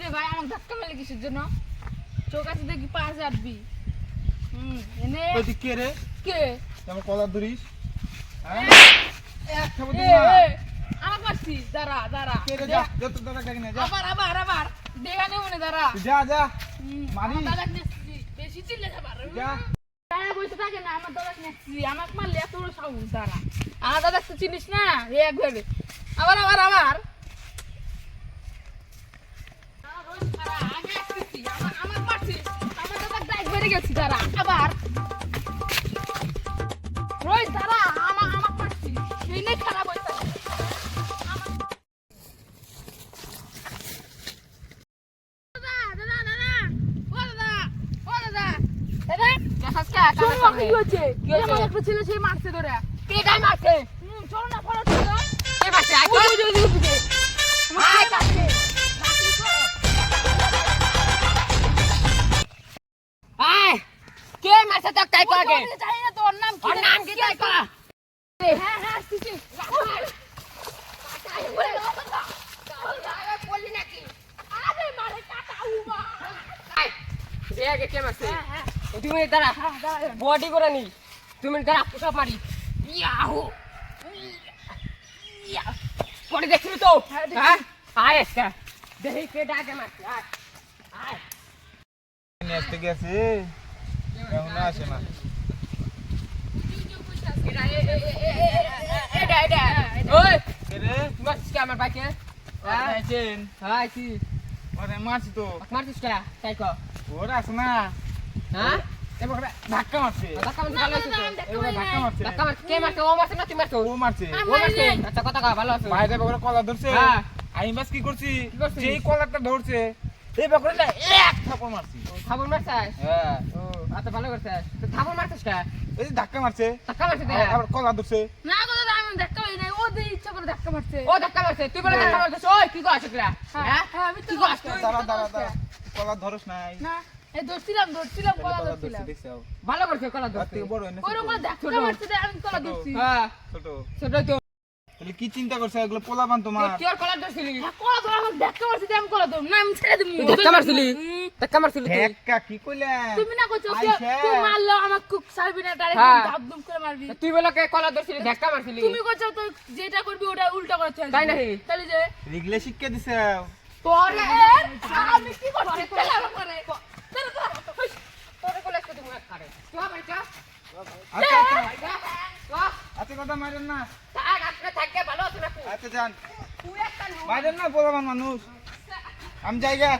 ধাক্কা মারলি কিসের জন্য? চোখ আছে দেখি পাঁচ আটবি। হুম এনে ওই তুই কে রে? কে? আমার কলার ধরিস? হ্যাঁ? আমার পারছি। দাঁড়া দাঁড়া কে রে যা যত দাদা ডাকি না যা। আবার আবার আবার। দেখা নেই মনে দাঁড়া। যা মারি। আমার বেশি চিল্লে যাবার যা। বসে থাকে না আমার নেছি আমাকে মারলে এত বড় সাহস দাঁড়া। আমার দাদা চিনিস না? আবার আবার আবার আমার রোজ খারাপ, আগে আসতেছি, আমার- আমার পারছি, আমার দাদাকে দায় বেড়ে গেছি দাঁড়া, আবার রোজ দাঁড়া, আমার আমার পারছি, এই নিয়ে খারাপ হইছে। আমার- দাদা, দাদা, দাদা, ও দাদা, ও দাদা, দাদা, শোনো না, কি ছেলে সে মারছে ধরে। চলো না, ফলো চলো। ওই, তোর জানি না তোর নাম কি? হ্যাঁ, হ্যাঁ। আরে মারে কাটা উমা। হ্যাঁ, হ্যাঁ, তুমি দাঁড়া হ্যাঁ, দাঁড়া। বডি করে নি। তুমি দাঁড়া পোশাক মারি ইয়াহু। পরে দেখছিলি তো? হ্যাঁ। হ্যাঁ? আয় একটা দেখি কে ডাকে মারছে আয়। আয়। গেছে এখন আসে না আমার বাইকে হ্যাঁ হ্যাঁ মারছি তো মারছিস কে তাই কো ওরা আছে না হ্যাঁ এবার ধাক্কা মারছে ধাক্কা মারছে কে মারছে ও মারছে না তুমি মারছো ও মারছে ও মারছে আচ্ছা কথা ভালো আছে বাইরে বকরে কলা ধরছে হ্যাঁ। আমি বাস কি করছি? যেই কলারটা ধরছে এই বকরে এক থাপড় মারছি খাবার মারছিস হ্যাঁ আচ্ছা ভালো করছিস তো খাবার মারছিস কে? এই ধাক্কা মারছে। ধাক্কা মারছিস আবার- আবার কলা ধরছে। না গো দাদা, আমি ধাক্কা পাই নাই। ও দিয়ে ইচ্ছা করে ধাক্কা মারছে। ও ধাক্কা মারছে। তুই বলে ধাক্কা মারছিস? ওই কি করছিস তোরা হ্যাঁ, হ্যাঁ? হ্যাঁ, আমি তো কি দাঁড়া দাঁড়া দাঁড়া। কলা ধরস নাই। না, এই ধরছিলাম, ধরছিলাম, কলা কলা ধরছিলাম। ভালো করছিস কলা তার বড় এনে ওরকম করে ধাক্কা মারছে আমি কলা ধরছি। হ্যাঁ। ছোট। তো। তাহলে কি চিন্তা করছ? এগুলো পোলাপান তোমার? তুই আর কলা ধরছিলি? হ্যাঁ, কলা ধরা আমাকে ধাক্কা মারছে আমি কলা ধরবো। না, আমি ছেড়ে ধাক্কা মারছিলি? মারছিলি তুই? কি কইলেন তুমি না করছ কেউ- মারলো আমাকে খুব ছাড়বি না ডাইরেক্ট। ধাপ করে মারবি। তুই বলে কে কলা ধরছিলি ধাক্কা মারছিলি? তুমি করছ তো যেটা করবি ওটা উল্টা করে ছেড়ে তাই নাকি? তাহলে যে রিগলে শিক্ষা দিছে। পরে আমি কি করছি? তোরে তুই আমার আচ্ছা আচ্ছা। আচ্ছা কথা মারেন না। থাক আপনি থাকবে ভালো আছে না তুই আচ্ছা যান। তুই একটা মারেন না পোলাপান মানুষ। আমি জায়গা